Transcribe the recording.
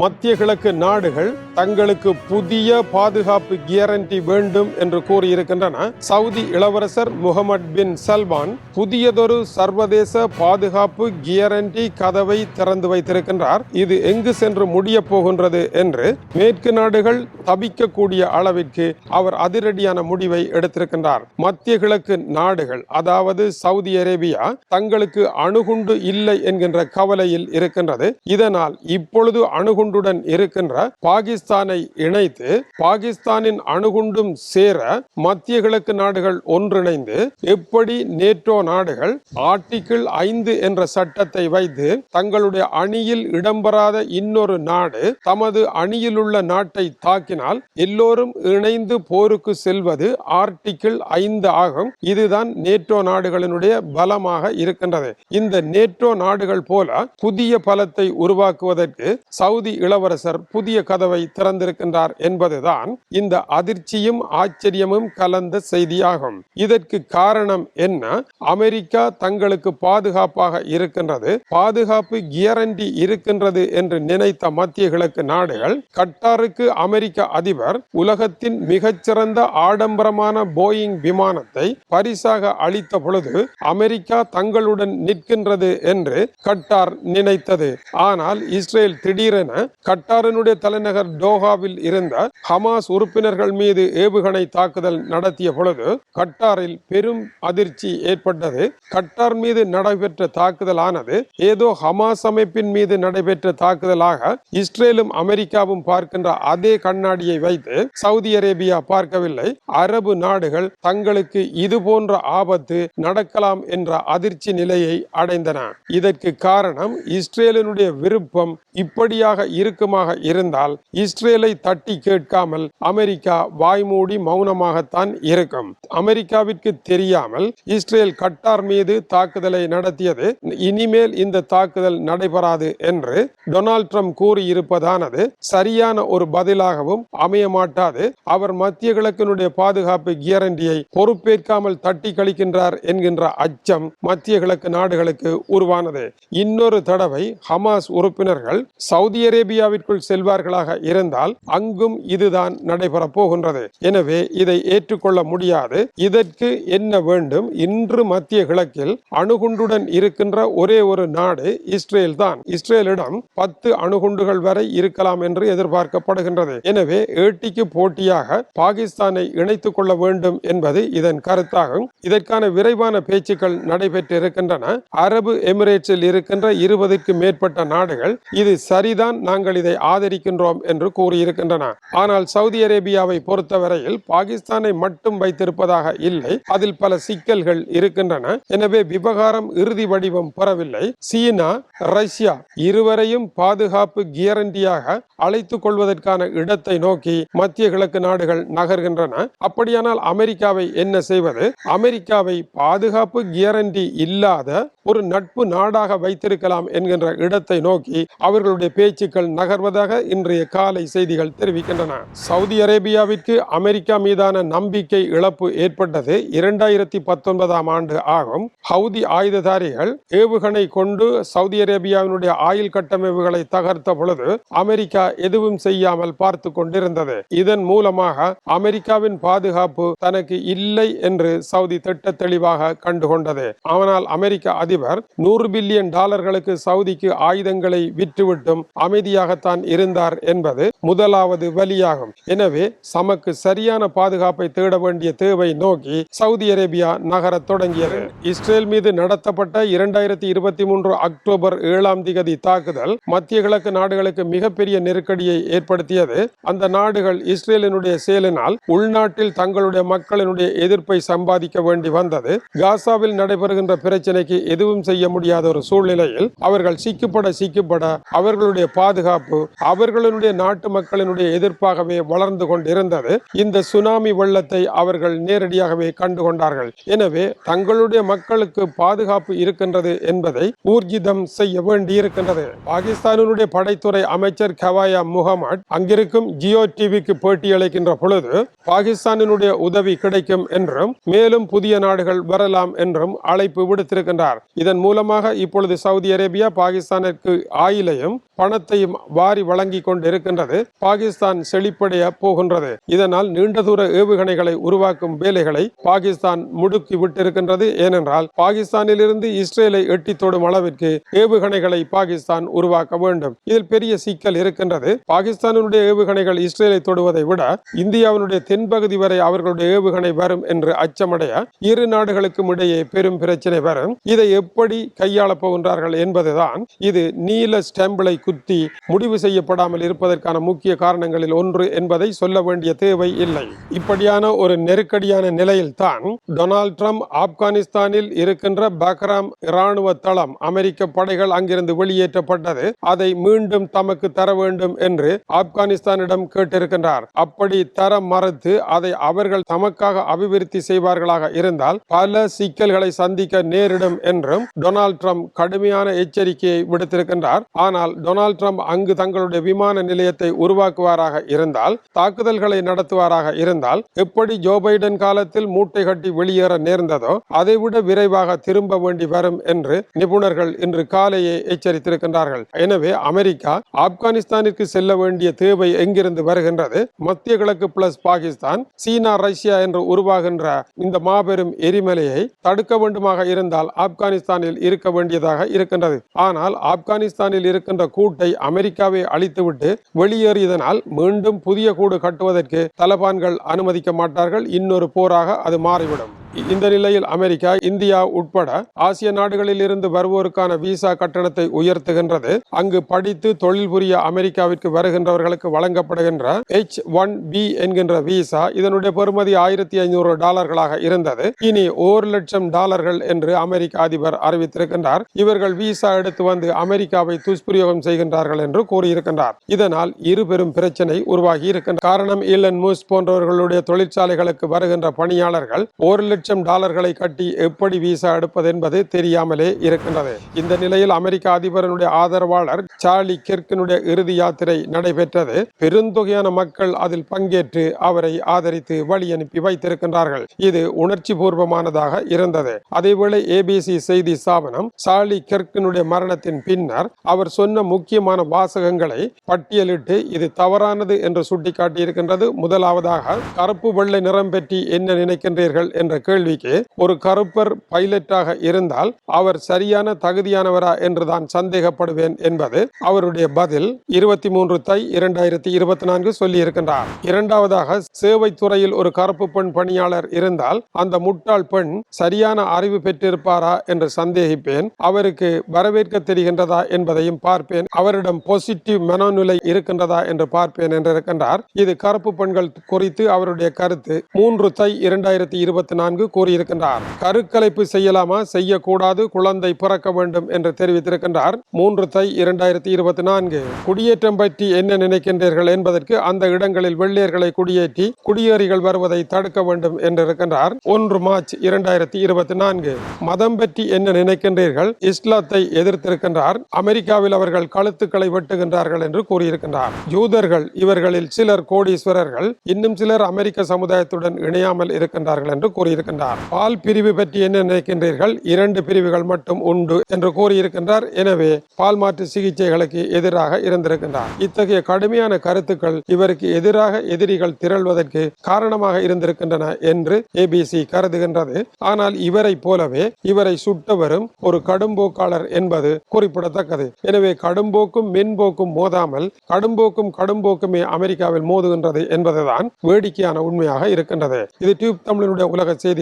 மத்திய கிழக்கு நாடுகள் தங்களுக்கு புதிய பாதுகாப்பு கியரண்டி வேண்டும் என்று கூறியிருக்கின்றன. சவுதி இளவரசர் முகமது பின் சல்மான் புதியதொரு சர்வதேச பாதுகாப்பு கியரண்டி கதவை திறந்து வைத்திருக்கின்றார். இது எங்கு சென்று முடிய போகின்றது என்று மேற்கு நாடுகள் தவிக்கக்கூடிய அளவிற்கு அவர் அதிரடியான முடிவை எடுத்திருக்கின்றார். மத்திய கிழக்கு நாடுகள் அதாவது சவுதி அரேபியா தங்களுக்கு அணுகுண்டு இல்லை என்கின்ற கவலையில் இருக்கின்றது. இதனால் இப்பொழுது அணுகுண்டுடன் இருக்கின்ற பாகிஸ்தானை இணைத்து பாகிஸ்தானின் அணுகுண்டும் சேர மத்திய கிழக்கு நாடுகள் ஒன்றிணைந்து எப்படி நேட்டோ நாடுகள் ஆர்டிகிள் ஐந்து என்ற சட்டத்தை வைத்து தங்களுடைய அணியில் இடம்பெறாத இன்னொரு நாடு தமது அணியில் உள்ள நாட்டை தாக்கினால் எல்லோரும் இணைந்து போருக்கு செல்வது ஆர்டிகிள் ஐந்து ஆகும். இதுதான் நேட்டோ நாடுகளினுடைய பலமாக இருக்கின்றது. இந்த நேட்டோ நாடுகள் போல புதிய பலத்தை உருவாக்குவதற்கு சவுதி இளவரசர் புதிய கதவை திறந்திருக்கின்றார் என்பதுதான் இந்த அதிர்ச்சியும் ஆச்சரியமும் கலந்த செய்தியாகும். இதற்கு காரணம் என்ன? அமெரிக்கா தங்களுக்கு பாதுகாப்பாக இருக்கின்றது பாதுகாப்பு கியரண்டி இருக்கின்றது என்று நினைத்த மத்திய கிழக்கு நாடுகள் கட்டாருக்கு அமெரிக்க அதிபர் உலகத்தின் மிகச்சிறந்த ஆடம்பரமான போயிங் விமானத்தை பரிசாக அளித்த பொழுது அமெரிக்கா தங்களுடன் நிற்கின்றது என்று கட்டார் நினைத்தது. ஆனால் இஸ்ரேல் திடீரென கட்டாரினுடைய தலைநகர் டோஹாவில் இருந்த ஹமாஸ் உறுப்பினர்கள் மீது ஏவுகணை தாக்குதல் நடத்திய பொழுது கட்டாரில் பெரும் அதிர்ச்சி ஏற்பட்டது. கட்டார் மீது நடைபெற்ற தாக்குதலானது ஏதோ ஹமாஸ் அமைப்பின் மீது நடைபெற்ற தாக்குதலாக இஸ்ரேலும் அமெரிக்காவும் பார்க்கின்ற அதே கண்ணாடியை வைத்து சவுதி அரேபியா பார்க்கவில்லை. அரபு நாடுகள் தங்களுக்கு இது போன்ற ஆபத்து நடக்கலாம் என்ற அதிர்ச்சி நிலையை அடைந்தன. இதற்கு காரணம் இஸ்ரேலினுடைய விருப்பம் இப்படியாக இறுக்கமாக இருந்தால் இஸ்ரேலை தட்டி கேட்காமல் அமெரிக்கா வாய்மூடி மௌனமாகத்தான் இருக்கும். அமெரிக்காவிற்கு தெரியாமல் இஸ்ரேல் கட்டார் மீது தாக்குதலை நடத்தியது. இனிமேல் இந்த தாக்குதல் நடைபெறாது என்று டொனால்ட் ட்ரம்ப் கூறியிருப்பதானது சரியான ஒரு பதிலாகவும் அமைய மாட்டாது அவர் மத்திய கிழக்கினுடைய பாதுகாப்பு கியரண்டியை பொறுப்பேற்காமல் தட்டி கழிக்கின்றார் என்கின்ற அச்சம் மத்திய கிழக்கு நாடுகளுக்கு உருவானது. இன்னொரு தடவை ஹமாஸ் உறுப்பினர்கள் சவுதி அரேபியாவிற்குள் செல்வார்களாக இருந்தால் அங்கும் இதுதான் நடைபெற போகின்றது. எனவே இதை ஏற்றுக்கொள்ள முடியாது. இதற்கு என்ன வேண்டும்? இன்று மத்திய கிழக்கில் அணுகுண்டுடன் இருக்கின்ற ஒரே ஒரு நாடு இஸ்ரேல் தான். இஸ்ரேலிடம் பத்து அணுகுண்டுகள் வரை இருக்கலாம் என்று எதிர்பார்க்கப்படுகின்றது. எனவே ஏட்டிக்கு போட்டியாக பாகிஸ்தானை இணைத்துக் கொள்ள வேண்டும் என்பது இதன் கருத்தாகும் இதற்கான விரைவான பேச்சுக்கள் நடைபெற்று இருக்கின்றன அரபு எமிரேட்ஸில் இருக்கின்ற இருபதுக்கு மேற்பட்ட நாடுகள் இது சரிதான் நாங்கள் இதை ஆதரிக்கின்றோம் என்று கூறியிருக்கின்றன. ஆனால் சவுதி அரேபியாவை பொறுத்தவரையில் பாகிஸ்தானை மட்டும் வைத்திருப்பதாக இல்லை. அதில் பல சிக்கல்கள் இருக்கின்றன. எனவே விவகாரம் இறுதி வடிவம் பெறவில்லை. சீனா ரஷ்யா இருவரையும் பாதுகாப்பு கியரண்டியாக அழைத்துக் கொள்வதற்கான இடத்தை நோக்கி மத்திய கிழக்கு நாடுகள் நகர்கின்றன. அப்படியானால் அமெரிக்காவை என்ன செய்வது? அமெரிக்காவை பாதுகாப்பு கியரண்டி இல்லாத ஒரு நட்பு நாடாக வைத்திருக்கலாம் என்கின்ற இடத்தை நோக்கி அவர்களுடைய பேச்சுக்கள் நகர்வதாக இன்றைய காலை செய்திகள் தெரிவிக்கின்றன. சவுதி அரேபியாவிற்கு அமெரிக்கா மீதான நம்பிக்கை இழப்பு ஏற்பட்டது இரண்டாயிரத்தி பத்தொன்பதாம் ஆண்டு ஆகும். ஹவுதி ஆயுததாரிகள் ஏவுகணை கொண்டு சவுதி அரேபியாவினுடைய ஆயுள் கட்டமைப்புகளை தகர்த்த பொழுது அமெரிக்கா எதுவும் செய்யாமல் பார்த்து கொண்டிருந்தது. இதன் மூலமாக அமெரிக்காவின் பாதுகாப்பு தனக்கு இல்லை என்று சவுதி திட்ட தெளிவாக கண்டுகொண்டது. ஆனால் அமெரிக்க அதிபர் நூறு பில்லியன் டாலர்களுக்கு சவுதிக்கு ஆயுதங்களை விற்றுவிட்டும் அமைதியாகத்தான் இருந்தார் என்பது முதலாவது வழியாகும். எனவே சமக்கு சரியான பாதுகாப்பை தேட வேண்டிய தேவை நோக்கி சவுதி அரேபியா நகரத் தொடங்கியது. இஸ்ரேல் மீது நடத்தப்பட்ட இரண்டாயிரத்தி இருபத்தி மூன்று அக்டோபர் ஏழாம் திகதி தாக்குதல் மத்திய கிழக்கு நாடுகளுக்கு மிகப்பெரிய நெருக்கடியை ஏற்படுத்தியது. அந்த நாடுகள் இஸ்ரேலினுடைய செயலினால் உள்நாட்டில் தங்களுடைய மக்களினுடைய எதிர்ப்பை சம்பாதிக்க வேண்டி வந்தது. காசாவில் நடைபெறுகின்ற பிரச்சனைக்கு எதுவும் செய்ய முடியாத ஒரு சூழ்நிலையில் அவர்கள் சிக்குப்பட சிக்குப்பட அவர்களுடைய பாதுகாப்பு பாதுகாப்பு அவர்களுடைய நாட்டு மக்களினுடைய எதிர்ப்பாகவே வளர்ந்து கொண்டிருந்தது. இந்த சுனாமி வெள்ளத்தை அவர்கள் நேரடியாகவே கண்டு கொண்டார்கள் எனவே தங்களுடைய மக்களுக்கு பாதுகாப்பு இருக்கின்றது என்பதை ஊர்ஜிதம் செய்ய வேண்டியிருக்கின்றது. பாகிஸ்தானினுடைய படைத்துறை அமைச்சர் கவாயா முகமட் அங்கிருக்கும் ஜியோ டிவிக்கு பேட்டியளிக்கின்ற பொழுது பாகிஸ்தானினுடைய உதவி கிடைக்கும் என்றும் மேலும் புதிய நாடுகள் வரலாம் என்றும் அழைப்பு விடுத்திருக்கின்றார். இதன் மூலமாக இப்பொழுது சவுதி அரேபியா பாகிஸ்தானிற்கு ஆயிலையும் பணத்தையும் வாரி வழங்கி கொண்டிருக்கின்றது. பாகிஸ்தான் செழிப்படைய போகின்றது. இதனால் நீண்ட தூர ஏவுகணைகளை உருவாக்கும் வேலைகளை பாகிஸ்தான் முடுக்கி விட்டிருக்கின்றது. ஏனென்றால் பாகிஸ்தானிலிருந்து இஸ்ரேலை எட்டி தொடும் அளவிற்கு ஏவுகணைகளை பாகிஸ்தான் உருவாக்க வேண்டும். இதில் பெரிய சிக்கல் இருக்கின்றது. பாகிஸ்தானுடைய ஏவுகணைகள் இஸ்ரேலை தொடுவதை விட இந்தியாவினுடைய தென்பகுதி வரை அவர்களுடைய ஏவுகணை வரும் என்று அச்சமடைய இரு நாடுகளுக்கும் இடையே பெரும் பிரச்சனை வரும். இதை எப்படி கையாளப் போகின்றார்கள் என்பதுதான் இது நீல ஸ்டெம்பிளை குத்தி முடிவு செய்யப்படாமல் இருப்பதற்கான முக்கிய காரணங்களில் ஒன்று என்பதை சொல்ல வேண்டிய தேவை இல்லை. இப்படியான ஒரு நெருக்கடியான நிலையில் தான் டொனால்ட் ட்ரம்ப் ஆப்கானிஸ்தானில் இருக்கின்ற பக்ராம் இராணுவ தளம் அமெரிக்க படைகள் அங்கிருந்து வெளியேற்றப்பட்டது. அதை மீண்டும் தமக்கு தர வேண்டும் என்று ஆப்கானிஸ்தானிடம் கேட்டிருக்கின்றார். அப்படி தர மறுத்து அதை அவர்கள் தமக்காக அபிவிருத்தி செய்வார்களாக இருந்தால் பல சிக்கல்களை சந்திக்க நேரிடும் என்றும் டொனால்ட் ட்ரம்ப் கடுமையான எச்சரிக்கையை விடுத்திருக்கின்றார். ஆனால் டொனால்ட் ட்ரம்ப் அங்கு தங்களுடைய விமான நிலையத்தை உருவாக்குவாராக இருந்தால் தாக்குதல்களை நடத்துவாராக இருந்தால் எப்படி ஜோ பைடன் காலத்தில் மூட்டை கட்டி வெளியேற நேர்ந்ததோ அதைவிட விரைவாக திரும்ப வேண்டி வரும் என்று நிபுணர்கள் இன்று காலையே எச்சரித்திருக்கின்றார்கள். எனவே அமெரிக்கா ஆப்கானிஸ்தானிற்கு செல்ல வேண்டிய தேவை எங்கிருந்து வருகின்றது? மத்திய கிழக்கு பிளஸ் பாகிஸ்தான் சீனா ரஷ்யா என்று உருவாகின்ற இந்த மாபெரும் எரிமலையை தடுக்க வேண்டுமாக இருந்தால் ஆப்கானிஸ்தானில் இருக்க வேண்டியதாக இருக்கின்றது. ஆனால் ஆப்கானிஸ்தானில் இருக்கின்ற கூட்டை அமெரிக்காவை அழித்துவிட்டு வெளியேறியதனால் மீண்டும் புதிய கூடு கட்டுவதற்கு தலபான்கள் அனுமதிக்க மாட்டார்கள். இன்னொரு போராக அது மாறிவிடும். இந்த நிலையில் அமெரிக்கா இந்தியா உட்பட ஆசிய நாடுகளில் இருந்து வருவோருக்கான விசா கட்டணத்தை உயர்த்துகின்றது. அங்கு படித்து தொழில் புரிய அமெரிக்காவிற்கு வருகின்றவர்களுக்கு வழங்கப்படுகின்ற எச் ஒன் பி என்கின்ற விசா இதனுடைய பெறுமதி ஆயிரத்தி ஐநூறு டாலர்களாக இருந்தது. இனி ஒரு லட்சம் டாலர்கள் என்று அமெரிக்க அதிபர் அறிவித்திருக்கின்றார். இவர்கள் விசா எடுத்து வந்து அமெரிக்காவை துஷ்பிரயோகம் செய்கின்றார்கள் என்று கூறியிருக்கின்றார். இதனால் இரு பெரும் பிரச்சனை உருவாகி இருக்கின்ற காரணம் ஈலன் மூஸ் போன்றவர்களுடைய தொழிற்சாலைகளுக்கு வருகின்ற பணியாளர்கள் ஒரு லட்சம் லட்சம் டாலர்களை கட்டி எப்படி விசா எடுப்பது என்பது தெரியாமலே இருக்கின்றது. இந்த நிலையில் அமெரிக்க அதிபரனுடைய ஆதரவாளர் சார்லி கெர்கனுடைய இறுதி யாத்திரை நடைபெற்றது. பெருந்தொகையான மக்கள் அதில் பங்கேற்று அவரை ஆதரித்து வழி அனுப்பி வைத்திருக்கின்றார்கள். இது உணர்ச்சி பூர்வமானதாக இருந்தது. அதேவேளை ஏபிசி செய்தி ஸ்தாபனம் சார்லி கெர்கனுடைய மரணத்தின் பின்னர் அவர் சொன்ன முக்கியமான வாசகங்களை பட்டியலிட்டு இது தவறானது என்று சுட்டிக்காட்டியிருக்கின்றது. முதலாவதாக கருப்பு வெள்ளை நிறம் பற்றி என்ன நினைக்கின்றீர்கள் என்ற கேள்விக்கு ஒரு கருப்பர் பைலட்டாக இருந்தால் அவர் சரியான தகுதியானவரா என்று தான் சந்தேகப்படுவேன் என்பது அவருடைய பதில் இருபத்தி மூன்று தை இரண்டாயிரத்தி இருபத்தி நான்கு சொல்லி இருக்கின்றார் இரண்டாவதாக சேவை துறையில் ஒரு கருப்பு பெண் பணியாளர் இருந்தால் அந்த முட்டாள் பெண் சரியான அறிவு பெற்றிருப்பாரா என்று சந்தேகிப்பேன். அவருக்கு வரவேற்க தெரிகின்றதா என்பதையும் பார்ப்பேன். அவரிடம் பாசிட்டிவ் மனநிலை இருக்கின்றதா என்று பார்ப்பேன் என்றிருக்கின்றார். இது கருப்பு பெண்கள் குறித்து அவருடைய கருத்து. மூன்று தை இரண்டாயிரத்தி இருபத்தி நான்கு கூறியிருக்கின்றார். கருக்கலைப்பு செய்யலாமா? செய்யக்கூடாது. குழந்தை பிறக்க வேண்டும் என்று தெரிவித்திருக்கின்றார். மூன்று தை இரண்டாயிரத்தி இருபத்தி நான்கு. குடியேற்றம் பற்றி என்ன நினைக்கின்றீர்கள் என்பதற்கு அந்த இடங்களில் வெள்ளையர்களை குடியேற்றி குடியேறிகள் வருவதை தடுக்க வேண்டும் என்றிருக்கின்றார். ஒன்று மார்ச் இரண்டாயிரத்தி இருபத்தி நான்கு. மதம் பற்றி என்ன நினைக்கின்றீர்கள்? இஸ்லாத்தை எதிர்த்திருக்கின்றார். அமெரிக்காவில் அவர்கள் கழுத்துக்களை வெட்டுகின்றார்கள் என்று கூறியிருக்கின்றார். யூதர்கள் இவர்களில் சிலர் கோடீஸ்வரர்கள் இன்னும் சிலர் அமெரிக்க சமுதாயத்துடன் இணையாமல் இருக்கின்றார்கள் என்று கூறியிருக்கிறார் கூறியிருக்கின்றார் பால் பிரிவு பற்றி என்ன நினைக்கின்றீர்கள்? இரண்டு பிரிவுகள் மட்டும் உண்டு என்று கூறியிருக்கின்றார். எனவே பால் மாற்று சிகிச்சைகளுக்கு எதிராக இருந்திருக்கின்றார். இத்தகைய கடுமையான கருத்துக்கள் இவருக்கு எதிராக எதிரிகள் திரள்வதற்கு காரணமாக இருந்திருக்கின்றன என்று ஏபிசி கருதுகின்றது. ஆனால் இவரை போலவே இவரை சுட்டவரும் ஒரு கடும்போக்காளர் என்பது குறிப்பிடத்தக்கது. எனவே கடும்போக்கும் மென்போக்கும் மோதாமல் கடும்போக்கும் கடும்போக்குமே அமெரிக்காவில் மோதுகின்றது என்பதுதான் வேடிக்கையான உண்மையாக இருக்கின்றது. இது டியூப் தமிழனுடைய உலக செய்தி.